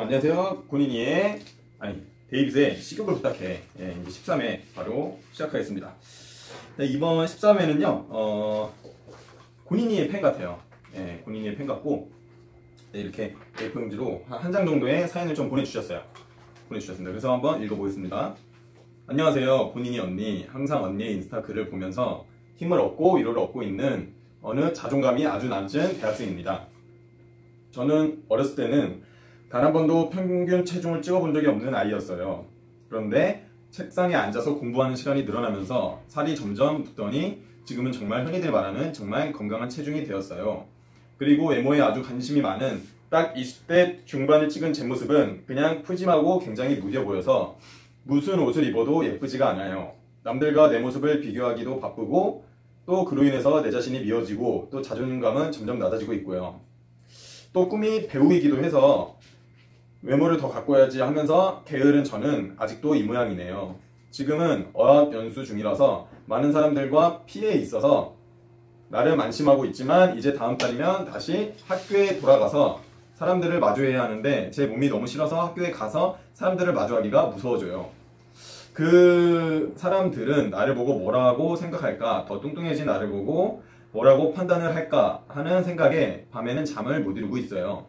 안녕하세요. 군인이의 아니 데이빗의 식욕을 부탁해. 예, 이제 13회 바로 시작하겠습니다. 네, 이번 13회는요. 어, 군인이의 팬 같아요. 예, 군인이의 팬 같고 네, 이렇게 A4용지로 한 장 정도의 사연을 좀 보내주셨어요. 보내주셨습니다. 그래서 한번 읽어보겠습니다. 안녕하세요. 군인이 언니. 항상 언니의 인스타 글을 보면서 힘을 얻고 위로를 얻고 있는 어느 자존감이 아주 낮은 대학생입니다. 저는 어렸을 때는 단 한 번도 평균 체중을 찍어본 적이 없는 아이였어요. 그런데 책상에 앉아서 공부하는 시간이 늘어나면서 살이 점점 붙더니 지금은 정말 흔히들 말하는 정말 건강한 체중이 되었어요. 그리고 외모에 아주 관심이 많은 딱 20대 중반을 찍은 제 모습은 그냥 푸짐하고 굉장히 무뎌 보여서 무슨 옷을 입어도 예쁘지가 않아요. 남들과 내 모습을 비교하기도 바쁘고 또 그로 인해서 내 자신이 미워지고 또 자존감은 점점 낮아지고 있고요. 또 꿈이 배우이기도 해서 외모를 더 가꿔야지 하면서 게으른 저는 아직도 이 모양이네요. 지금은 어학 연수 중이라서 많은 사람들과 피해에 있어서 나름 안심하고 있지만 이제 다음 달이면 다시 학교에 돌아가서 사람들을 마주해야 하는데 제 몸이 너무 싫어서 학교에 가서 사람들을 마주하기가 무서워져요. 그 사람들은 나를 보고 뭐라고 생각할까? 더 뚱뚱해진 나를 보고 뭐라고 판단을 할까 하는 생각에 밤에는 잠을 못 이루고 있어요.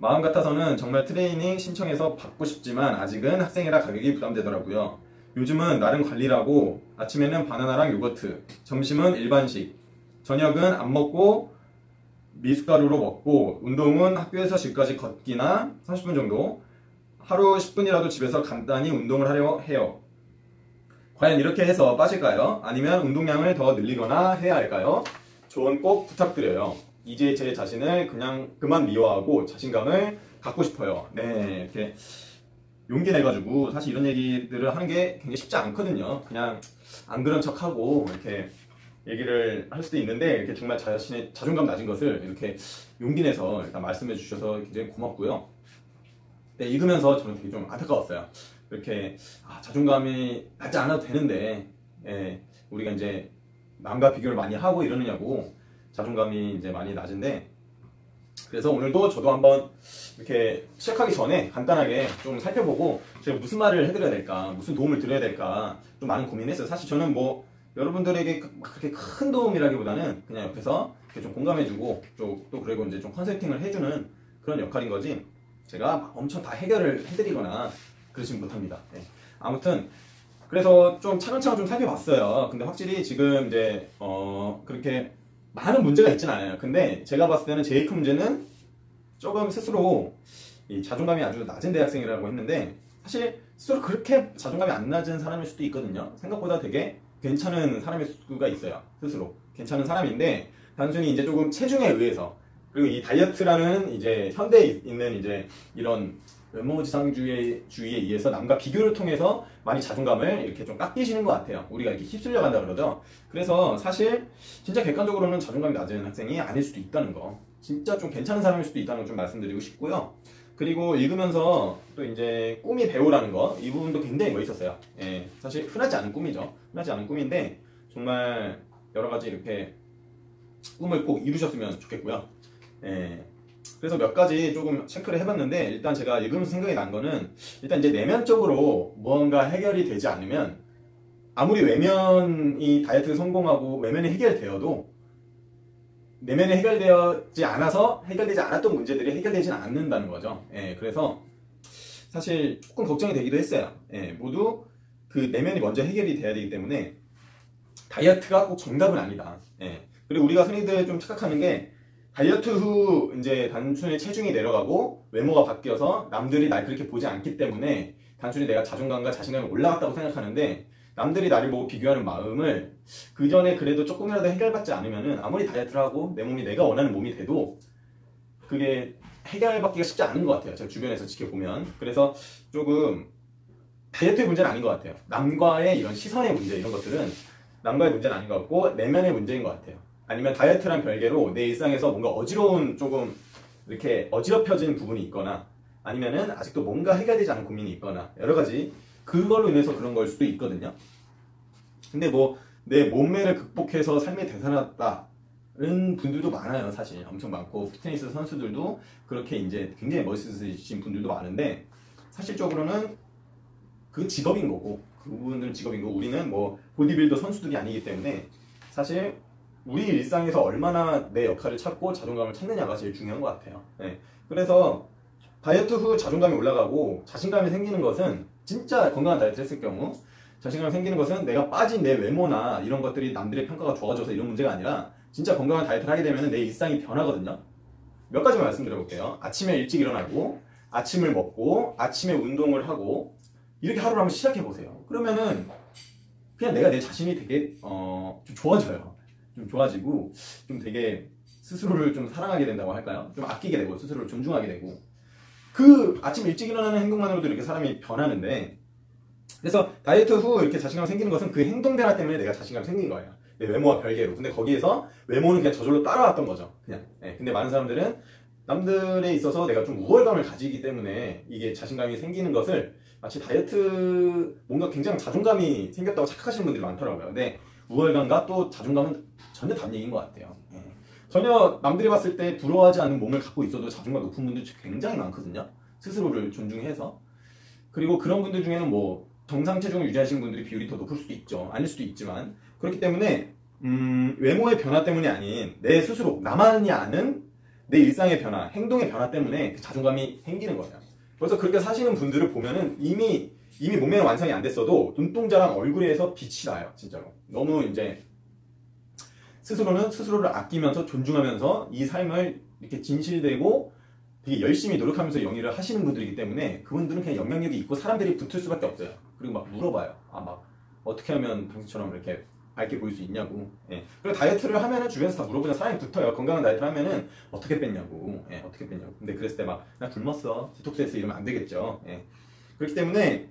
마음 같아서는 정말 트레이닝 신청해서 받고 싶지만 아직은 학생이라 가격이 부담되더라고요. 요즘은 나름 관리라고 아침에는 바나나랑 요거트, 점심은 일반식, 저녁은 안 먹고 미숫가루로 먹고 운동은 학교에서 집까지 걷기나 30분 정도 하루 10분이라도 집에서 간단히 운동을 하려 해요. 과연 이렇게 해서 빠질까요? 아니면 운동량을 더 늘리거나 해야 할까요? 조언 꼭 부탁드려요. 이제 제 자신을 그냥 그만 미워하고 자신감을 갖고 싶어요. 네, 이렇게 용기 내가지고 사실 이런 얘기들을 하는 게 굉장히 쉽지 않거든요. 그냥 안 그런 척하고 이렇게 얘기를 할 수도 있는데 이렇게 정말 자신의 자존감 낮은 것을 이렇게 용기 내서 일단 말씀해 주셔서 굉장히 고맙고요. 네, 읽으면서 저는 되게 좀 안타까웠어요. 이렇게 아, 자존감이 낮지 않아도 되는데 예, 우리가 이제 남과 비교를 많이 하고 이러느냐고 자존감이 이제 많이 낮은데 그래서 오늘도 저도 한번 이렇게 시작하기 전에 간단하게 좀 살펴보고 제가 무슨 말을 해드려야 될까 무슨 도움을 드려야 될까 좀 많은 고민했어요. 사실 저는 뭐 여러분들에게 그렇게 큰 도움이라기보다는 그냥 옆에서 이렇게 좀 공감해주고 또, 또 그리고 이제 좀 컨설팅을 해주는 그런 역할인 거지 제가 엄청 다 해결을 해드리거나 그러진 못합니다. 네. 아무튼 그래서 좀 차근차근 좀 살펴봤어요. 근데 확실히 지금 이제 어 그렇게 많은 문제가 있진 않아요. 근데 제가 봤을 때는 제일 큰 문제는 조금 스스로 이 자존감이 아주 낮은 대학생이라고 했는데 사실 스스로 그렇게 자존감이 안 낮은 사람일 수도 있거든요. 생각보다 되게 괜찮은 사람일 수가 있어요. 스스로 괜찮은 사람인데 단순히 이제 조금 체중에 의해서 그리고 이 다이어트라는 이제 현대에 있는 이제 이런 외모지상주의에 주의에 의해서 남과 비교를 통해서 많이 자존감을 이렇게 좀 깎이시는 것 같아요. 우리가 이렇게 휩쓸려 간다 그러죠. 그래서 사실 진짜 객관적으로는 자존감이 낮은 학생이 아닐 수도 있다는 거. 진짜 좀 괜찮은 사람일 수도 있다는 걸 좀 말씀드리고 싶고요. 그리고 읽으면서 또 이제 꿈이 배우라는 거, 이 부분도 굉장히 멋있었어요. 예, 사실 흔하지 않은 꿈이죠. 흔하지 않은 꿈인데, 정말 여러 가지 이렇게 꿈을 꼭 이루셨으면 좋겠고요. 예, 그래서 몇 가지 조금 체크를 해봤는데 일단 제가 읽으면서 생각이 난 거는 일단 이제 내면적으로 무언가 해결이 되지 않으면 아무리 외면이 다이어트 성공하고 외면이 해결되어도 내면이 해결되지 않아서 해결되지 않았던 문제들이 해결되지는 않는다는 거죠. 예, 그래서 사실 조금 걱정이 되기도 했어요. 예, 모두 그 내면이 먼저 해결이 돼야 되기 때문에 다이어트가 꼭 정답은 아니다. 예, 그리고 우리가 흔히들 좀 착각하는 게 다이어트 후 이제 단순히 체중이 내려가고 외모가 바뀌어서 남들이 날 그렇게 보지 않기 때문에 단순히 내가 자존감과 자신감이 올라갔다고 생각하는데 남들이 나를 보고 비교하는 마음을 그 전에 그래도 조금이라도 해결받지 않으면은 아무리 다이어트를 하고 내 몸이 내가 원하는 몸이 돼도 그게 해결받기가 쉽지 않은 것 같아요. 제가 주변에서 지켜보면 그래서 조금 다이어트의 문제는 아닌 것 같아요. 남과의 이런 시선의 문제 이런 것들은 남과의 문제는 아닌 것 같고 내면의 문제인 것 같아요. 아니면 다이어트란 별개로 내 일상에서 뭔가 어지러운 조금 이렇게 어지럽혀진 부분이 있거나 아니면은 아직도 뭔가 해결되지 않은 고민이 있거나 여러 가지 그걸로 인해서 그런 걸 수도 있거든요. 근데 뭐 내 몸매를 극복해서 삶이 되살았다 분들도 많아요, 사실. 엄청 많고, 피트니스 선수들도 그렇게 이제 굉장히 멋있으신 분들도 많은데, 사실적으로는 그 직업인 거고, 그분들 직업인 거고, 우리는 뭐, 보디빌더 선수들이 아니기 때문에, 사실, 우리 일상에서 얼마나 내 역할을 찾고 자존감을 찾느냐가 제일 중요한 것 같아요. 네. 그래서, 다이어트 후 자존감이 올라가고, 자신감이 생기는 것은, 진짜 건강한 다이어트 했을 경우, 자신감이 생기는 것은 내가 빠진 내 외모나 이런 것들이 남들의 평가가 좋아져서 이런 문제가 아니라 진짜 건강한 다이어트를 하게 되면 내 일상이 변하거든요. 몇 가지만 말씀드려볼게요. 아침에 일찍 일어나고 아침을 먹고 아침에 운동을 하고 이렇게 하루를 한번 시작해 보세요. 그러면은 그냥 내가 내 자신이 되게 어, 좀 좋아져요. 좀 좋아지고 좀 되게 스스로를 좀 사랑하게 된다고 할까요? 좀 아끼게 되고 스스로를 존중하게 되고 그 아침 일찍 일어나는 행동만으로도 이렇게 사람이 변하는데 그래서 다이어트 후 이렇게 자신감이 생기는 것은 그 행동 변화 때문에 내가 자신감이 생긴 거예요. 내 외모와 별개로. 근데 거기에서 외모는 그냥 저절로 따라왔던 거죠. 그냥. 네. 근데 많은 사람들은 남들에 있어서 내가 좀 우월감을 가지기 때문에 이게 자신감이 생기는 것을 마치 다이어트 뭔가 굉장히 자존감이 생겼다고 착각하시는 분들이 많더라고요. 근데 우월감과 또 자존감은 전혀 다른 얘기인 것 같아요. 네. 전혀 남들이 봤을 때 부러워하지 않는 몸을 갖고 있어도 자존감 높은 분들 굉장히 많거든요. 스스로를 존중해서. 그리고 그런 분들 중에는 뭐 정상 체중을 유지하시는 분들이 비율이 더 높을 수도 있죠. 아닐 수도 있지만 그렇기 때문에 음, 외모의 변화 때문이 아닌 내 스스로 나만이 아는 내 일상의 변화, 행동의 변화 때문에 그 자존감이 생기는 거예요. 그래서 그렇게 사시는 분들을 보면은 이미 이미 몸매는 완성이 안 됐어도 눈동자랑 얼굴에서 빛이 나요, 진짜로. 너무 이제 스스로는 스스로를 아끼면서 존중하면서 이 삶을 이렇게 진실되고 되게 열심히 노력하면서 영위를 하시는 분들이기 때문에 그분들은 그냥 영향력이 있고 사람들이 붙을 수밖에 없어요. 그리고 막 물어봐요. 아, 막 어떻게 하면 당신처럼 이렇게 밝게 보일 수 있냐고. 예. 그리고 다이어트를 하면은 주변에서 다 물어보면 사람이 붙어요. 건강한 다이어트를 하면은 어떻게 뺐냐고. 예, 어떻게 뺐냐고. 근데 그랬을 때 막 나 굶었어. 디톡스 했어. 이러면 안 되겠죠. 예. 그렇기 때문에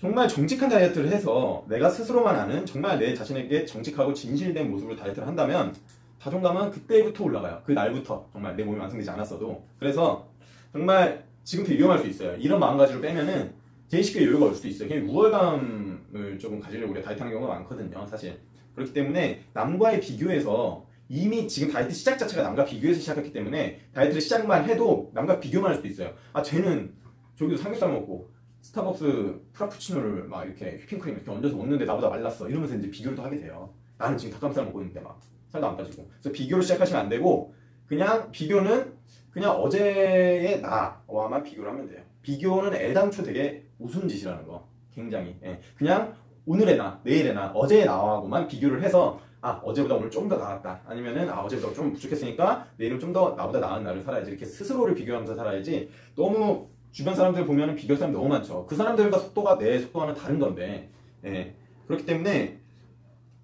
정말 정직한 다이어트를 해서 내가 스스로만 아는 정말 내 자신에게 정직하고 진실된 모습으로 다이어트를 한다면 자존감은 그때부터 올라가요. 그 날부터 정말 내 몸이 완성되지 않았어도 그래서 정말 지금 되게 위험할 수 있어요. 이런 마음가짐을 빼면은 제일 쉽게 여유가 올 수도 있어요. 그냥 우월감을 조금 가지려고 우리가 다이어트 하는 경우가 많거든요. 사실 그렇기 때문에 남과의 비교에서 이미 지금 다이어트 시작 자체가 남과 비교해서 시작했기 때문에 다이어트를 시작만 해도 남과 비교만 할 수도 있어요. 아 쟤는 저기도 삼겹살 먹고 스타벅스 프라푸치노를 막 이렇게 휘핑크림 이렇게 얹어서 먹는데 나보다 말랐어 이러면서 이제 비교를 또 하게 돼요. 나는 지금 닭가슴살 먹고 있는데 막 살도 안 빠지고. 그래서 비교를 시작하시면 안 되고 그냥 비교는 그냥 어제의 나와만 비교를 하면 돼요. 비교는 애당초 되게 우스운 짓이라는 거. 굉장히. 예. 그냥 오늘의 나, 내일의 나, 어제의 나하고만 비교를 해서 아 어제보다 오늘 좀 더 나았다 아니면은 아 어제보다 좀 부족했으니까 내일은 좀 더 나보다 나은 나를 살아야지 이렇게 스스로를 비교하면서 살아야지 너무 주변 사람들 보면은 비교할 사람 너무 많죠 그 사람들과 속도가 내 속도와는 다른 건데 예. 그렇기 때문에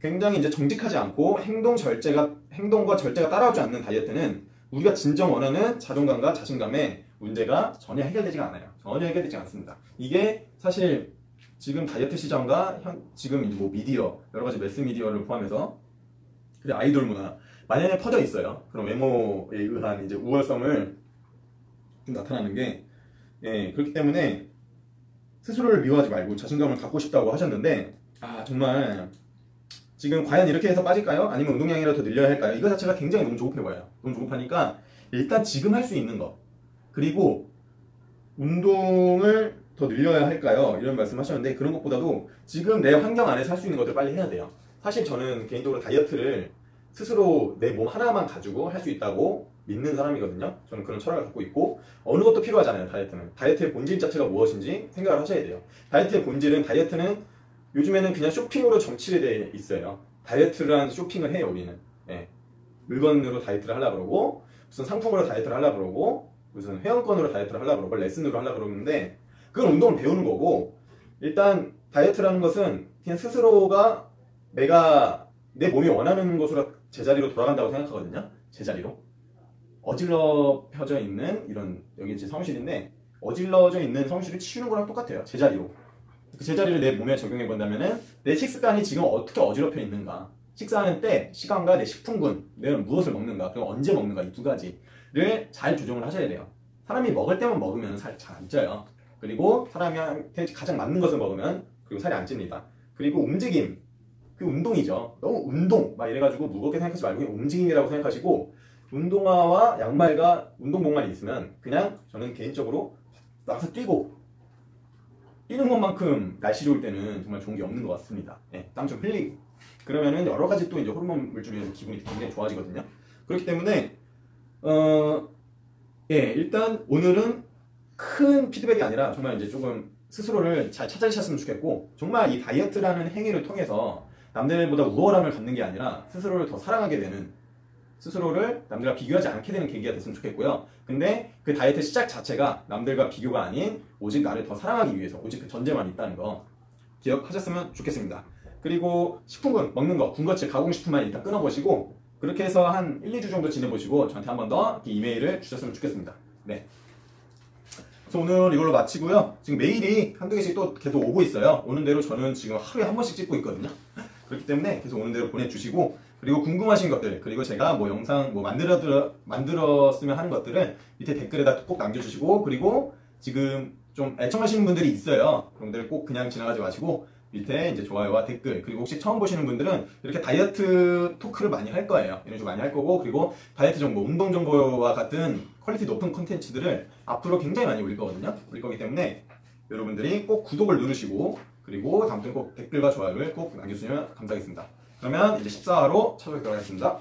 굉장히 이제 정직하지 않고 행동 절제가 행동과 절제가 따라오지 않는 다이어트는 우리가 진정 원하는 자존감과 자신감의 문제가 전혀 해결되지가 않아요. 전혀 해결되지 않습니다. 이게 사실 지금 다이어트 시장과 현, 지금 뭐 미디어 여러 가지 매스 미디어를 포함해서 그리 아이돌 문화 만연에 퍼져 있어요. 그런 외모에 의한 이제 우월성을 좀 나타나는 게 예, 그렇기 때문에 스스로를 미워하지 말고 자신감을 갖고 싶다고 하셨는데 아 정말 지금 과연 이렇게 해서 빠질까요? 아니면 운동량이라도 더 늘려야 할까요? 이거 자체가 굉장히 너무 조급해 보여요. 너무 조급하니까 일단 지금 할 수 있는 거 그리고 운동을 더 늘려야 할까요? 이런 말씀 하셨는데 그런 것보다도 지금 내 환경 안에서 할 수 있는 것들 빨리 해야 돼요. 사실 저는 개인적으로 다이어트를 스스로 내 몸 하나만 가지고 할 수 있다고 믿는 사람이거든요. 저는 그런 철학을 갖고 있고 어느 것도 필요하잖아요. 다이어트는 다이어트의 본질 자체가 무엇인지 생각을 하셔야 돼요. 다이어트의 본질은 다이어트는 요즘에는 그냥 쇼핑으로 정치돼 돼 있어요. 다이어트를 한 쇼핑을 해요, 우리는. 예. 물건으로 다이어트를 하려고 그러고, 무슨 상품으로 다이어트를 하려고 그러고, 무슨 회원권으로 다이어트를 하려고 그러고, 레슨으로 하려고 그러는데, 그건 운동을 배우는 거고, 일단 다이어트라는 것은 그냥 스스로가 내가 내 몸이 원하는 것으로 제자리로 돌아간다고 생각하거든요. 제자리로. 어질러펴져 있는 이런, 여기 이제 성실인데, 어질러져 있는 성실을 치우는 거랑 똑같아요. 제자리로. 그 제자리를 내 몸에 적용해 본다면은 내 식습관이 지금 어떻게 어지럽혀 있는가 식사하는 때 시간과 내 식품군 내가 무엇을 먹는가 그리고 언제 먹는가 이 두 가지를 잘 조정을 하셔야 돼요 사람이 먹을 때만 먹으면 살 잘 안 쪄요 그리고 사람한테 가장 맞는 것을 먹으면 그리고 살이 안 찝니다 그리고 움직임 그 운동이죠. 너무 운동 막 이래가지고 무겁게 생각하지 말고 움직임이라고 생각하시고 운동화와 양말과 운동복만 있으면 그냥 저는 개인적으로 나가서 뛰고 뛰는 것만큼 날씨 좋을 때는 정말 좋은 게 없는 것 같습니다. 예, 땀 좀 흘리고 그러면은 여러 가지 또 이제 호르몬 물질이 기분이 굉장히 좋아지거든요. 그렇기 때문에 어, 예, 일단 오늘은 큰 피드백이 아니라 정말 이제 조금 스스로를 잘 찾아주셨으면 좋겠고 정말 이 다이어트라는 행위를 통해서 남들보다 우월함을 갖는 게 아니라 스스로를 더 사랑하게 되는 스스로를 남들과 비교하지 않게 되는 계기가 됐으면 좋겠고요. 근데 그 다이어트 시작 자체가 남들과 비교가 아닌 오직 나를 더 사랑하기 위해서 오직 그 전제만 있다는 거 기억하셨으면 좋겠습니다. 그리고 식품군 먹는 거 군것질 가공식품만 일단 끊어보시고 그렇게 해서 한 1, 2주 정도 지내보시고 저한테 한 번 더 이메일을 주셨으면 좋겠습니다. 네. 그래서 오늘 이걸로 마치고요. 지금 메일이 한두 개씩 또 계속 오고 있어요. 오는 대로 저는 지금 하루에 한 번씩 찍고 있거든요. 그렇기 때문에 계속 오는 대로 보내주시고 그리고 궁금하신 것들 그리고 제가 뭐 영상 뭐 만들어 만들었으면 하는 것들은 밑에 댓글에다 꼭 남겨주시고 그리고 지금 좀 애청하시는 분들이 있어요. 그분들 꼭 그냥 지나가지 마시고 밑에 이제 좋아요와 댓글 그리고 혹시 처음 보시는 분들은 이렇게 다이어트 토크를 많이 할 거예요. 이런 식으로 많이 할 거고 그리고 다이어트 정보, 운동 정보와 같은 퀄리티 높은 콘텐츠들을 앞으로 굉장히 많이 올릴 거거든요. 올릴 거기 때문에 여러분들이 꼭 구독을 누르시고 그리고 다음부터 꼭 댓글과 좋아요를 꼭 남겨주시면 감사하겠습니다. 그러면 이제 14화로 찾아뵙도록 하겠습니다.